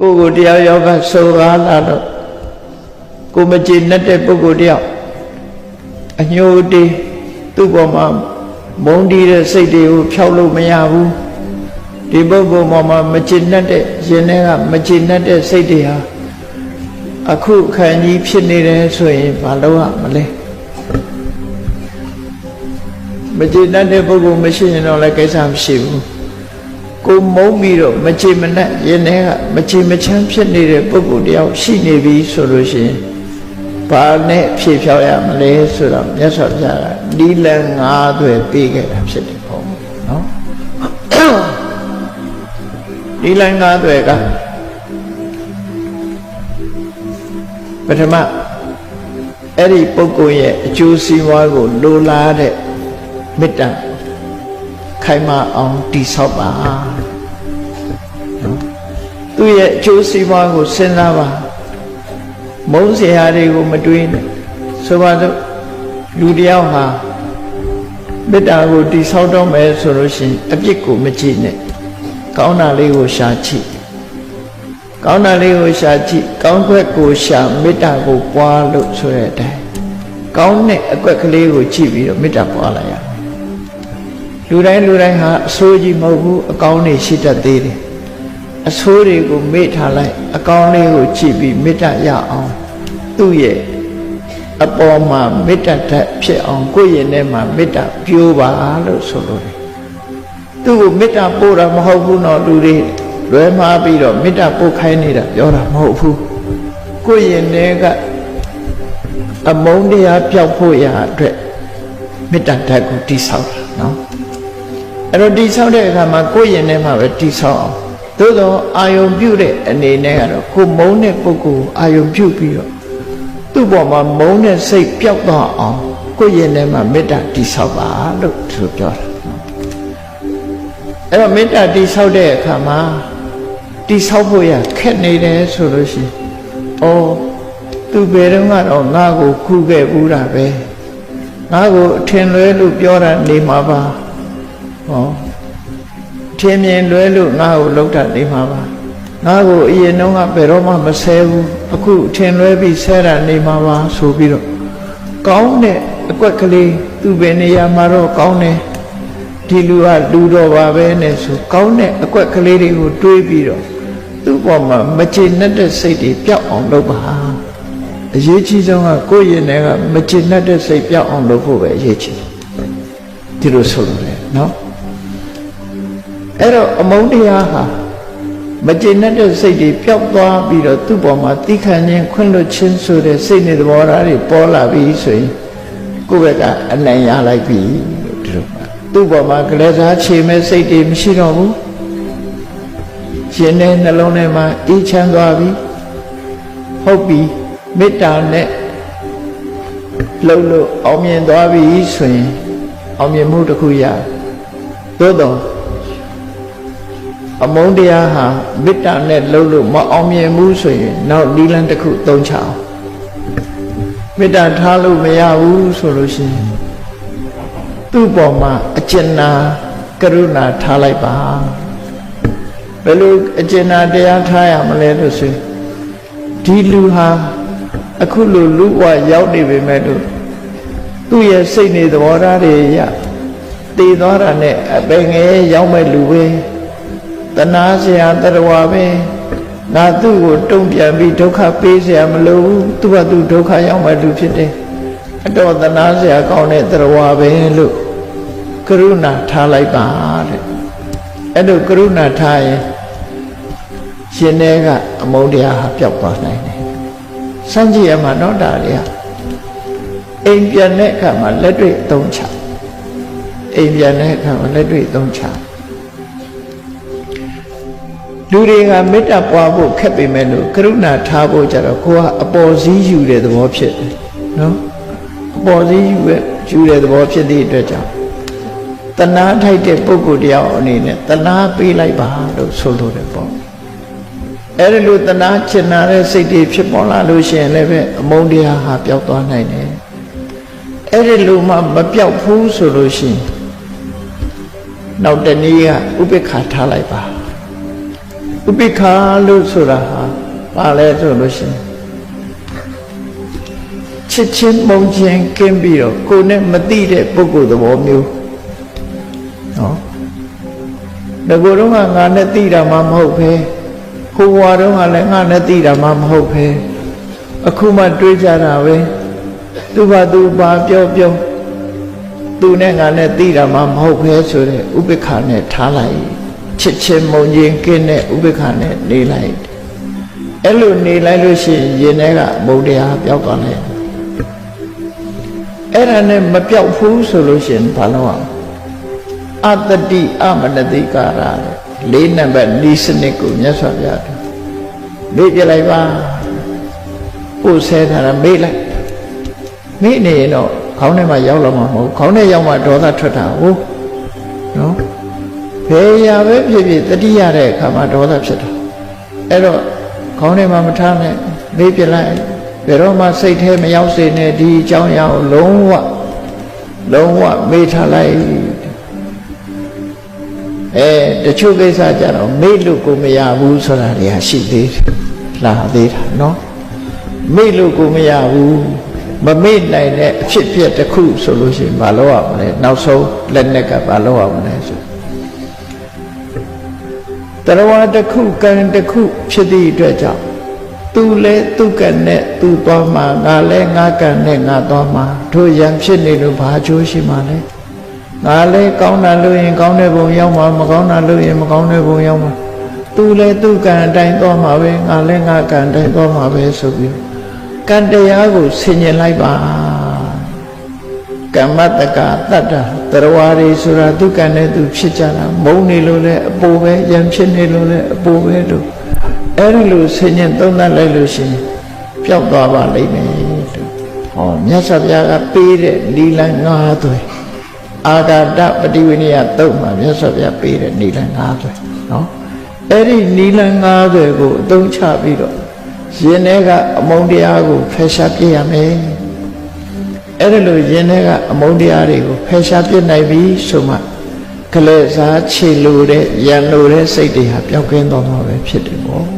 ကိုယ်ကိုတရားယောဂဆိုကားလာတော့ကိုမကြည်နဲ့တဲ့ပုဂ္ဂိုလ်တယောက်အညိုတေးသူ့ပေါ်မှာမုန်းတီးတဲ့စိတ်တွေကိုဖျောက်လို့မရဘူးဒီပုဂ္ဂိုလ်ပေါ်မှာမကြည်နဲ့တဲ့ရင်ထဲကမကြည်နဲ့တဲ့စိတ်တွေဟာအခုခံကြီးဖြစ်နေတယ်ဆိုရင်မလုပ်ရမလဲမကြည်နဲ့တဲ့ပုဂ္ဂိုလ်မရှိရင်တော့လည်းကိစ္စမရှိဘူး ကိုမုန်းပြီးတော့မကြည်မနဲ့ရင်ထဲကမကြည်မချမ်းဖြစ်နေတဲ့ပုဂ္ဂိုလ်တယောက်ရှိနေပြီဆိုလို့ရှိရင်ဘာနဲ့ဖြေဖြောက်ရမလဲဆိုတော့မြတ်စွာဘုရားကဒီလန်ငါးသွယ်ပေးခဲ့တာဖြစ်တယ်ပေါ့နော်ဒီလန်ငါးသွယ်ကပထမအဲ့ဒီပုဂ္ဂိုလ်ရဲ့အကျိုးစီးပွားကိုလိုလားတဲ့မေတ္တာ ခိုင်မာအောင်တည်ဆောက်ပါသူ့ရဲ့အကျိုးစီးပွားကိုစဉ်းစားပါမုန်းစရာတွေကိုမတွေးနဲ့ဆိုပါစို့လူတယောက်ဟာမေတ္တာကိုတည်ဆောက်တော့မယ်ဆိုလို့ရှိရင်အပြစ်ကိုမကြည့်နဲ့ကောင်းတာလေးကိုရှာကြည့်ကောင်းတာလေးကိုရှာကြည့်ကောင်းခွက်ကိုရှာမေတ္တာကိုပွားလို့ဆိုတဲ့အတိုင်းကောင်းတဲ့အကွက်ကလေးကိုကြည့်ပြီးတော့မေတ္တာပွားလိုက်ရ လူတိုင်းလူတိုင်းဟာအဆိုးကြီးမဟုတ်ဘူးအကောင်းတွေရှိတတ်သေးတယ်အဆိုးတွေကိုမေ့ထားလိုက်အကောင်းလေးကိုကြည့်ပြီးမေတ္တာရအောင်သူ့ရဲ့အပေါ်မှာမေတ္တာဓာတ်ဖြစ်အောင်ကိုယ့်ရင်ထဲမှာမေတ္တာပြိုးပါလို့ဆိုလိုတယ်သူ့ကိုမေတ္တာပို့တာမဟုတ်ဘူးနော်လူတွေလွဲမှားပြီးတော့မေတ္တာပို့ခိုင်းနေတာပြောတာမဟုတ်ဘူးကိုယ့်ရင်ထဲကအမုန်းတရားပျောက်ဖို့ရာအတွက်မေတ္တာဓာတ်ကိုတိဆောက်တာနော် အဲ့တော့တိဆောက်တဲ့အခါမှာကိုယ့်ရင်ထဲမှာပဲတိဆောက်အောင်သို့တော့အာယုံပြုတဲ့အနေနဲ့ကတော့ကိုမုန်းတဲ့ပုဂ္ဂိုလ်အာယုံပြုပြီးတော့သူ့ပေါ်မှာမုန်းတဲ့စိတ်ပျောက်သွားအောင်ကိုယ့်ရင်ထဲမှာမေတ္တာတိဆောက်ပါလို့သူပြောတာအဲ့တော့မေတ္တာတိဆောက်တဲ့အခါမှာတိဆောက်ဖို့ရခက်နေတယ်ဆိုလို့ရှိရင်ဩသူဘယ်တော့ကတော့ငါ့ကိုခုခဲ့ဘူးတာပဲငါ့ကိုအထင်လွဲလို့ပြောတာနေမှာပါ ဟောထင်မြင်လွဲလို့ငါ့ကိုလောက်တာနေမှာပါငါ့ကိုအရင်တော့ကဘယ်တော့မှမဆဲဘူးအခုထင်လွဲပြီးဆဲတာနေမှာပါဆိုပြီးတော့ကောင်းတဲ့အကွက်ကလေးသူ့ဘယ်နေရာမှာတော့ကောင်းတယ်ဒီလူကလူတော်ပါပဲနဲ့ဆိုကောင်းတဲ့အကွက်ကလေးတွေကိုတွေးပြီးတော့သူ့ပေါ်မှာမကျေနပ်တဲ့စိတ်တွေပျောက်အောင်လုပ်ပါအရေးကြီးဆုံးကကိုယ့်ရင်ထဲကမကျေနပ်တဲ့စိတ်ပျောက်အောင်လုပ်ဖို့ပဲအရေးကြီးဒီလိုဆိုလို့လေနော် အဲ့တော့အမုန်းတရားဟာမကျေနပ်တဲ့စိတ်တွေပျောက်သွားပြီးတော့သူ့ပေါ်မှာတိခတ်ခြင်းခွင့်လွတ်ခြင်းဆိုတဲ့စိတ်နဲ့သဘောထားတွေပေါ်လာပြီဆိုရင်ကိုယ့်ဘက်ကအနိုင်ရလိုက်ပြီလို့ဒီလိုပါသူ့ပေါ်မှာကလေးစားချေမဲ့စိတ်တွေမရှိတော့ဘူးရှင်တဲ့နှလုံးထဲမှာအေးချမ်းသွားပြီဟုတ်ပြီမေတ္တာနဲ့လှုပ်လို့အောင်မြင်သွားပြီဆိုရင်အောင်မြင်မှုတစ်ခုရသို့တော့ အမုန်းတရားဟာမေတ္တာနဲ့လှုပ်လို့မအောင်မြင်ဘူးဆိုရင်နောက်နီလန်းတစ်ခုသုံးချအောင်မေတ္တာထားလို့မရဘူးဆိုလို့ရှိရင်သူ့ပေါ်မှာအကျဉ်းနာကရုဏာထားလိုက်ပါဘယ်လိုအကျဉ်းနာတရားထားရမလဲလို့ဆိုရင်ဒီလူဟာအခုလိုလူဘဝရောက်နေပေမဲ့လို့သူ့ရဲ့စိတ်နေသဘောထားတွေရတည်သွားတာနဲ့အပင်ငယ်ရောက်မဲ့လူပဲ တနာစရာတရဝပဲငါသူ့ကိုတုံ့ပြန်ပြီးဒုက္ခပေးစရာမလိုဘူးသူ့ဘာသူဒုက္ခရောက်မှသူဖြစ်တယ်အတော်တနာစရာကောင်းတဲ့တရဝပဲလို့ကရုဏာထားလိုက်ပါတဲ့အဲ့လိုကရုဏာထားရင်ရှင်내ကအမုန်းတရားဟာပျောက်သွားနိုင်တယ်စမ်းကြည့်ရမှာတော့ဒါတွေကအိမ်ပြန်တဲ့အခါမှာလက်တွေ့သုံးချအိမ်ပြန်တဲ့အခါမှာလက်တွေ့သုံးချ လူတွေကမေတ္တာပွားဖို့ခက်ပေမဲ့လို့ကရုဏာထားဖို့ကြတော့ကိုကအပေါ်စည်းယူတဲ့သဘောဖြစ်တယ်နော်အပေါ်စည်းယူရဲ့ယူတဲ့သဘောဖြစ်တဲ့အတွက်ကြောင့်တဏှာထိုက်တဲ့ပုဂ္ဂိုလ်တယောက်အနေနဲ့တဏှာပေးလိုက်ပါလို့ဆိုလိုတယ်ပေါ့အဲ့ဒီလိုတနာချင်နာတဲ့စိတ်တွေဖြစ်ပေါ်လာလို့ရှိရင်လည်းပဲအမုန်းတရားဟာပျောက်သွားနိုင်တယ်အဲ့ဒီလိုမှမပျောက်ဘူးဆိုလို့ရှိရင်နောက်တနည်းကဥပေက္ခထားလိုက်ပါ ဥပိ္ပခာလို့ဆိုတာဟာဘာလဲဆိုလို့ရှိရင်ချစ်ချင်းမုန်းချင်းကင်းပြီးတော့ကိုယ်နဲ့မတိတဲ့ပုဂ္ဂိုလ်သဘောမျိုးနော်ငါကတော့ငါနဲ့တိတာမှမဟုတ်ပဲဟိုဘဝတုန်းကလည်းငါနဲ့တိတာမှမဟုတ်ပဲအခုမှတွေးကြတာပဲသူဘာသူဘာပြောပြောသူနဲ့ငါနဲ့တိတာမှမဟုတ်ပဲဆိုတဲ့ဥပိ္ပခာနဲ့ထားလိုက် ချစ်ချင်းမုန်းချင်းကင်းတဲ့ဥပိ္ပခာနဲ့နေလိုက်အဲ့လိုနေလိုက်လို့ရှိရင်ရင်ထဲကမုံတရားပျောက်သွားလိုက်အဲ့ဒါနဲ့မပြောက်ဘူးဆိုလို့ရှိရင်ဘာလို့အောင်အတ္တတိအမနတိကာရတဲ့လေးနံပါတ်ဤစနစ်ကိုမြတ်စွာဘုရားမေ့ပြလိုက်ပါပို့ဆဲထားတာမေ့လိုက်မေ့နေရင်တော့ခေါင်းထဲမှာရောက်လာမှာမဟုတ်ခေါင်းထဲရောက်မှဒေါသထွက်တာဟုတ်နော် ဘယ်ရာပဲဖြစ်ဖြစ်တတိရတဲ့အခါမှာဒေါသဖြစ်တာအဲ့တော့ခေါင်းထဲမှာမထားနဲ့မေ့ပြလိုက်ဘယ်တော့မှစိတ်ထဲမရောက်စေနဲ့ဒီအကြောင်းအရာကိုလုံးဝလုံးဝမေ့ထားလိုက်အဲတချို့ကိစ္စကြတော့မေ့လို့ကိုမရဘူးဆိုတာတွေကရှိသေးတယ်လာသေးတာနော်မေ့လို့ကိုမရဘူးမမေ့နိုင်တဲ့အဖြစ်ဖြစ်တစ်ခုဆိုလို့ရှိရင်မလုပ်ရမလဲနောက်ဆုံးလက်နဲ့ကမလုပ်ရမလဲဆို တရဝတစ်ခုကံတစ်ခုဖြစ်သည့်အတွက်ကြောင့်သူလဲသူကံနဲ့သူသွားမှာငါလဲငါကံနဲ့ငါသွားမှာတို့ရံဖြစ်နေလို့ဘာအကျိုးရှိမှာလဲငါလဲကောင်းတာလို့ရင်ကောင်းတဲ့ဘုံရောက်မှာမကောင်းတာလို့ရင်မကောင်းတဲ့ဘုံရောက်မှာသူလဲသူကံအတိုင်းသွားမှာပဲငါလဲငါကံအတိုင်းသွားမှာပဲဆိုပြီးကံတရားကိုဆင်ញင်လိုက်ပါ ကမ္မတကတတ္တတရဝါရီဆိုတာသူကံနဲ့သူဖြစ်ကြတာမုံနေလို့လဲအပူပဲရံဖြစ်နေလို့လဲအပူပဲလို့အဲ့ဒီလိုဆင်ញင်သုံးသပ်လိုက်လို့ရှိရင်ပျောက်သွားပါလိမ့်မယ်လို့ဟောမြတ်စွာဘုရားကပေးတဲ့လီလန်၅သွဲအာဂတပฏิဝိနည်းတုတ်မှာမြတ်စွာဘုရားပေးတဲ့လီလန်၅သွဲနော်အဲ့ဒီလီလန်၅သွဲကိုအသုံးချပြီးတော့ရင်ထဲကအမုန်းတရားကိုဖယ်ရှားပြရမယ် အဲ့ဒါလို့ရင်ထဲကအမုန်းတရားတွေကိုဖယ်ရှားပြနိုင်ပြီဆိုမှကလေးစားခြေလိုတဲ့ရန်လိုတဲ့စိတ်တွေဟာပျောက်ကင်းသွားမှာပဲဖြစ်တယ်ပေါ့